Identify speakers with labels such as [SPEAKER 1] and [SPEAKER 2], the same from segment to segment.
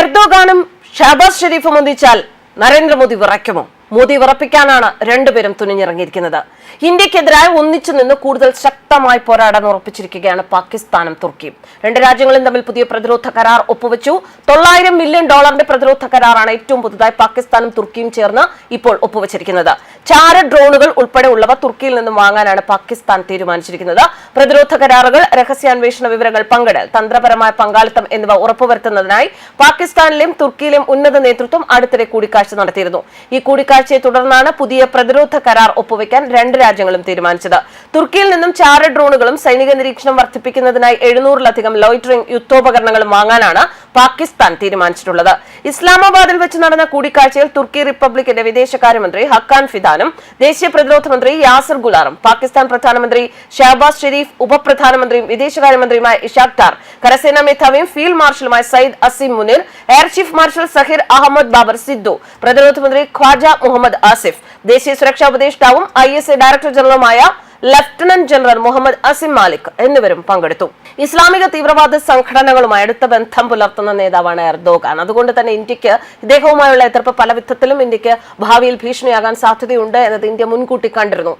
[SPEAKER 1] എർദോഗാനും ഷഹബാസ് ഷെരീഫും ഒന്നിച്ചാൽ നരേന്ദ്രമോദി വിറയ്ക്കുമോ? മോദി വിറപ്പിക്കാനാണ് രണ്ടുപേരും തുനിഞ്ഞിറങ്ങിയിരിക്കുന്നത്. ഇന്ത്യക്കെതിരായി ഒന്നിച്ചു നിന്ന് കൂടുതൽ ശക്തമായി പോരാടാൻ ഉറപ്പിച്ചിരിക്കുകയാണ് പാകിസ്ഥാനും തുർക്കിയും. രണ്ട് രാജ്യങ്ങളും തമ്മിൽ പുതിയ പ്രതിരോധ കരാർ ഒപ്പുവെച്ചു. തൊള്ളായിരം മില്യൺ ഡോളറിന്റെ പ്രതിരോധ കരാറാണ് ഏറ്റവും പുതുതായി പാകിസ്ഥാനും തുർക്കിയും ചേർന്ന് ഇപ്പോൾ ഒപ്പുവെച്ചിരിക്കുന്നത്. ചാര ഡ്രോണുകൾ ഉൾപ്പെടെയുള്ളവ തുർക്കിയിൽ നിന്നും വാങ്ങാനാണ് പാകിസ്ഥാൻ തീരുമാനിച്ചിരിക്കുന്നത്. പ്രതിരോധ കരാറുകൾ രഹസ്യാന്വേഷണ വിവരങ്ങൾ പങ്കിടൽ തന്ത്രപരമായ പങ്കാളിത്തം എന്നിവ ഉറപ്പുവരുത്തുന്നതിനായി പാകിസ്ഥാനിലെയും തുർക്കിയിലെയും ഉന്നത നേതൃത്വം അടുത്തിടെ കൂടിക്കാഴ്ച നടത്തിയിരുന്നു. ഈ കൂടിക്കാഴ്ചയെ തുടർന്നാണ് പുതിയ പ്രതിരോധ കരാർ ഒപ്പുവെക്കാൻ രണ്ട് രാജ്യങ്ങളും തീരുമാനിച്ചത്. തുർക്കിയിൽ നിന്നും ചാര ഡ്രോണുകളും സൈനിക നിരീക്ഷണം വർദ്ധിപ്പിക്കുന്നതിനായി എഴുന്നൂറിലധികം ലോയിറ്ററിംഗ് യുദ്ധോപകരണങ്ങളും വാങ്ങാനാണ് പാകിസ്ഥാൻ തീരുമാനിച്ചിട്ടുള്ളത്. ഇസ്ലാമാബാദിൽ വെച്ച് നടന്ന കൂടിക്കാഴ്ചയിൽ തുർക്കി റിപ്പബ്ലിക്കിന്റെ വിദേശകാര്യമന്ത്രി ഹക്കാൻ ഫിദാനും ദേശീയ പ്രതിരോധ മന്ത്രി യാസർ ഗുലാറും പാകിസ്ഥാൻ പ്രധാനമന്ത്രി ഷഹബാസ് ഷെരീഫ് ഉപപ്രധാനമന്ത്രിയും വിദേശകാര്യമന്ത്രിയുമായ ഇഷാഖ് ടാർ കരസേനാ മേധാവിയും field മാർഷലുമായ Syed Asim Munir air chief marshal Zaheer Ahmed Babar Sidhu പ്രതിരോധ മന്ത്രി ഖ്വാജ മുഹമ്മദ് ആസിഫ് ദേശീയ സുരക്ഷാ ഉപദേഷ്ടാവും ഐ ഡയറക്ടർ ജനറലുമായ ലഫ്റ്റനന്റ് ജനറൽ മുഹമ്മദ് അസിം മാലിക് എന്നിവരും പങ്കെടുത്തു. ഇസ്ലാമിക തീവ്രവാദ സംഘടനകളുമായി അടുത്ത ബന്ധം പുലർത്തുന്ന നേതാവാണ് എർദോഗാൻ. അതുകൊണ്ട് തന്നെ ഇന്ത്യയ്ക്ക് ഇദ്ദേഹവുമായുള്ള എതിർപ്പ് പല വിധത്തിലും ഇന്ത്യയ്ക്ക് ഭാവിയിൽ ഭീഷണിയാകാൻ സാധ്യതയുണ്ട് എന്നത് ഇന്ത്യ മുൻകൂട്ടി കണ്ടിരുന്നു.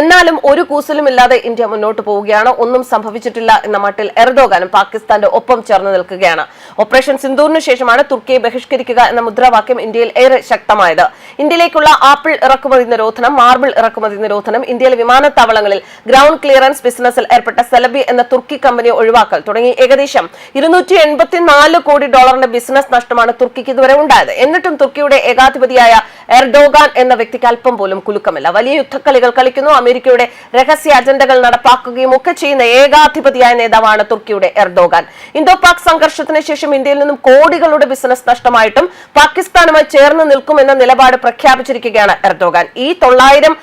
[SPEAKER 1] എന്നാലും ഒരു കൂസലും ഇല്ലാതെ ഇന്ത്യ മുന്നോട്ട് പോവുകയാണ്. ഒന്നും സംഭവിച്ചിട്ടില്ല എന്ന മട്ടിൽ എർദോഗാനും പാകിസ്ഥാന്റെ ഒപ്പം ചേർന്ന് നിൽക്കുകയാണ്. ഓപ്പറേഷൻ സിന്ദൂറിന് ശേഷമാണ് തുർക്കിയെ ബഹിഷ്കരിക്കുക എന്ന മുദ്രാവാക്യം ഇന്ത്യയിൽ ഏറെ ശക്തമായത്. ഇന്ത്യയിലേക്കുള്ള ആപ്പിൾ ഇറക്കുമതി നിരോധനം മാർബിൾ ഇറക്കുമതി നിരോധനം ഇന്ത്യയിലെ വിമാനത്താവളങ്ങളിൽ ഗ്രൗണ്ട് ക്ലിയറൻസ് ബിസിനസ്സിൽ ഏർപ്പെട്ട സെലബി എന്ന തുർക്കി കമ്പനി ഒഴിവാക്കൽ തുടങ്ങി. ഏകദേശം ഇരുന്നൂറ്റി എൺപത്തിനാല് കോടി ഡോളറിന്റെ ബിസിനസ് നഷ്ടമാണ് തുർക്കിക്ക് ഇതുവരെ ഉണ്ടായത്. എന്നിട്ടും തുർക്കിയുടെ ഏകാധിപതിയായ എർഡോഗാൻ എന്ന വ്യക്തിക്ക് അല്പം പോലും കുലുക്കമില്ല. വലിയ യുദ്ധക്കളികൾ കളിക്കുന്നു. അമേരിക്കയുടെ രഹസ്യ അജണ്ടകൾ നടപ്പാക്കുകയും ഒക്കെ ചെയ്യുന്ന ഏകാധിപതിയായ നേതാവാണ് തുർക്കിയുടെ എർഡോഗാൻ. ഇന്തോ പാക് സംഘർഷത്തിന് ശേഷം ഇന്ത്യയിൽ നിന്നും കോടികളുടെ ബിസിനസ് നഷ്ടമായിട്ടും പാകിസ്ഥാനുമായി ചേർന്ന് നിൽക്കുമെന്ന നിലപാട് പ്രഖ്യാപിച്ചിരിക്കുകയാണ് എർദോഗാൻ ഈ തൊള്ളായിരം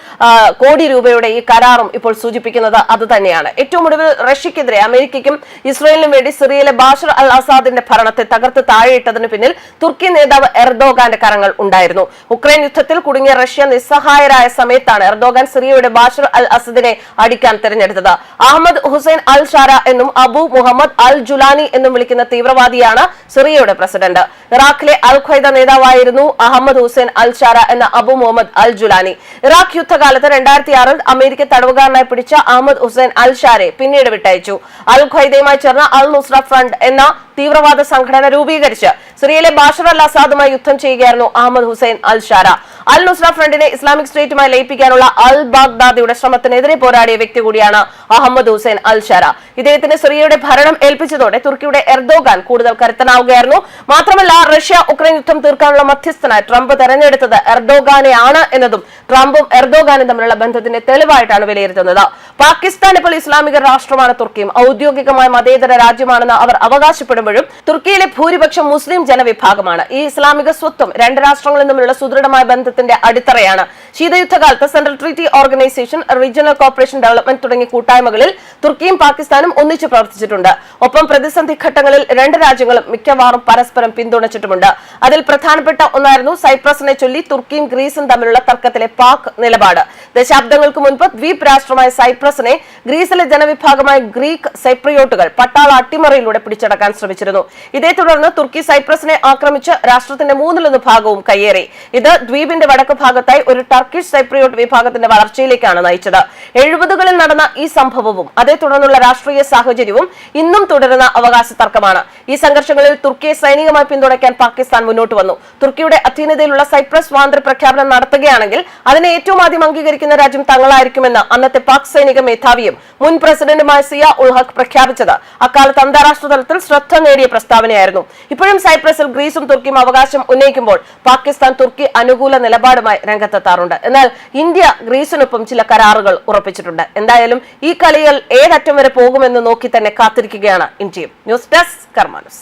[SPEAKER 1] കോടി രൂപയുടെ ഈ കരാറും ഇപ്പോൾ സൂചിപ്പിക്കുന്നത് അത് തന്നെയാണ്. ഏറ്റവും ഒടുവിൽ റഷ്യക്കെതിരെ അമേരിക്കയ്ക്കും ഇസ്രയേലിനും വേണ്ടി സിറിയയിലെ ബാഷർ അൽ അസാദിന്റെ ഭരണത്തെ തകർത്ത് താഴെയിട്ടതിന് പിന്നിൽ തുർക്കി നേതാവ് എർദോഗാന്റെ കരങ്ങൾ ഉണ്ടായിരുന്നു. ഉക്രൈൻ യുദ്ധത്തിൽ കുടുങ്ങിയ റഷ്യ നിസ്സഹായരായ സമയത്താണ് എർദോഗാൻ സിറിയയുടെ ബാഷർ അൽ അസദിനെ അടിക്കാൻ തെരഞ്ഞെടുത്തത്. അഹമ്മദ് ഹുസൈൻ അൽ ഷാര എന്നും അബു മുഹമ്മദ് അൽ ജുലാനി എന്നും വിളിക്കുന്ന തീവ്രവാദിയാണ് സിറിയയുടെ പ്രസിഡന്റ്. ഇറാഖിലെ അൽ ഖൈദ നേതാവായിരുന്നു അഹമ്മദ് ഹുസൈൻ അൽ ഷാര എന്ന Abu Mohammad al Julani. Iraq യുദ്ധകാലത്ത് രണ്ടായിരത്തി ആറിൽ അമേരിക്ക തടവുകാരനായി പിടിച്ച അഹമ്മദ് ഹുസൈൻ അൽ ഷാരെ പിന്നീട് വിട്ടയച്ചു. അൽ ഖൈദയുമായി ചേർന്ന അൽ നുസ്ര ഫ്രണ്ട് എന്ന തീവ്രവാദ സംഘടന രൂപീകരിച്ച് സിറിയയിലെ ബാഷർ അൽ അസാദുമായി യുദ്ധം ചെയ്യുകയായിരുന്നു Ahmed Hussain al Sharaa al Nusra ഫ്രണ്ടിനെ ഇസ്ലാമിക് സ്റ്റേറ്റുമായി ലയിപ്പിക്കാനുള്ള അൽ ബാഗ്ദാദിയുടെ ശ്രമത്തിനെതിരെ പോരാടിയ വ്യക്തി കൂടിയാണ് അഹമ്മദ് ഹുസൈൻ അൽ ഷാര ഇദ്ദേഹത്തിന് സിറിയയുടെ ഭരണം ഏൽപ്പിച്ചതോടെ തുർക്കിയുടെ എർദോഗാൻ കൂടുതൽ കരുത്തനാവുകയായിരുന്നു. മാത്രമല്ല റഷ്യ ഉക്രൈൻ യുദ്ധം തീർക്കാനുള്ള മധ്യസ്ഥനായി ട്രംപ് തെരഞ്ഞെടുത്തത് എർദോഗാനെയാണ് എന്നതും ട്രംപും എർദോഗാനും തമ്മിലുള്ള ബന്ധത്തിന്റെ തെളിവായിട്ടാണ് വിലയിരുത്തുന്നത്. പാകിസ്ഥാൻ ഇപ്പോൾ ഇസ്ലാമിക രാഷ്ട്രമാണ് തുർക്കിയും. ഔദ്യോഗികമായ മതേതര രാജ്യമാണെന്ന് അവർ അവകാശപ്പെടുമ്പോഴും തുർക്കിയിലെ ഭൂരിപക്ഷം മുസ്ലിം ജനവിഭാഗമാണ്. ഈ ഇസ്ലാമിക സ്വത്വം രണ്ട് രാഷ്ട്രങ്ങളും തമ്മിലുള്ള സുദൃഢമായ ബന്ധത്തിന്റെ അടിത്തറയാണ് ശീതയുദ്ധകാലത്ത് central treaty organisation regional corporation development തുടങ്ങിയ കൂട്ടായ്മകളിൽ തുർക്കിയും പാകിസ്ഥാനും ഒന്നിച്ചു പ്രവർത്തിച്ചിട്ടുണ്ട്. ഒപ്പം പ്രതിസന്ധി ഘട്ടങ്ങളിൽ രണ്ട് രാജ്യങ്ങളും മിക്കവാറും പരസ്പരം പിന്തുണച്ചിട്ടുമുണ്ട്. അതിൽ പ്രധാനപ്പെട്ട ഒന്നായിരുന്നു സൈപ്രസിനെ ചൊല്ലി തുർക്കിയും ഗ്രീസും തമ്മിലുള്ള തർക്കത്തിലെ പാക് നിലപാട്. ദശാബ്ദങ്ങൾക്ക് മുൻപ് ദ്വീപ് രാഷ്ട്രമായ സൈപ്രസിനെ ഗ്രീസിലെ ജനവിഭാഗമായ ഗ്രീക്ക് സൈപ്രിയോട്ടുകൾ പട്ടാള അട്ടിമറിയിലൂടെ പിടിച്ചടക്കാൻ ശ്രമിച്ചിരുന്നു. ഇതേ തുടർന്ന് തുർക്കി സൈപ്രസിനെ ആക്രമിച്ച് രാഷ്ട്രത്തിന്റെ മൂന്നിലൊന്ന് ഭാഗവും കയ്യേറി. ഇത് ദ്വീപിന്റെ വടക്ക് ഭാഗത്തായി ഒരു ടർക്കിഷ് സൈപ്രിയോട്ട് വിഭാഗത്തിന്റെ വളർച്ചയിലേക്കാണ് നയിച്ചത്. എഴുപതുകളിൽ നടന്ന ഈ സംഭവവും അതേ തുടർന്നുള്ള രാഷ്ട്രീയ സാഹചര്യവും ഇന്നും തുടരുന്ന അവകാശ തർക്കമാണ്. ഈ സംഘർഷങ്ങളിൽ തുർക്കിയെ സൈനികമായി പിന്തുണയ്ക്കാൻ പാകിസ്ഥാൻ മുന്നോട്ട് വന്നു. തുർക്കിയുടെ അധീനതയിലുള്ള സൈപ്രസ് സ്വാതന്ത്ര്യ പ്രഖ്യാപനം നടത്തുകയാണെങ്കിൽ അതിനെ ഏറ്റവും ആദ്യം അംഗീകരിക്കുന്ന രാജ്യം തങ്ങളായിരിക്കുമെന്ന് അന്നത്തെ പാക് സൈനിക മേധാവിയും മുൻ പ്രസിഡന്റുമായ സിയ ഉൾ ഹഖ് പ്രഖ്യാപിച്ചത്. അക്കാലത്ത് അന്താരാഷ്ട്ര തലത്തിൽ ശ്രദ്ധ നേടിയ പ്രസ്താവനയായിരുന്നു. ഇപ്പോഴും സൈപ്രസിൽ ഗ്രീസും തുർക്കിയും അവകാശം ഉന്നയിക്കുമ്പോൾ പാകിസ്ഥാൻ തുർക്കി അനുകൂല നിലപാടുമായി രംഗത്തെത്താറുണ്ട്. എന്നാൽ ഇന്ത്യ ഗ്രീസിനൊപ്പം ചില കരാറുകൾ ഉറപ്പിച്ചിട്ടുണ്ട്. എന്തായാലും ഈ കളികൾ ഏതറ്റം വരെ പോകുമെന്ന് നോക്കി തന്നെ കാത്തിരിക്കുകയാണ് ഇന്ത്യയും. News desk കർമാനസ്.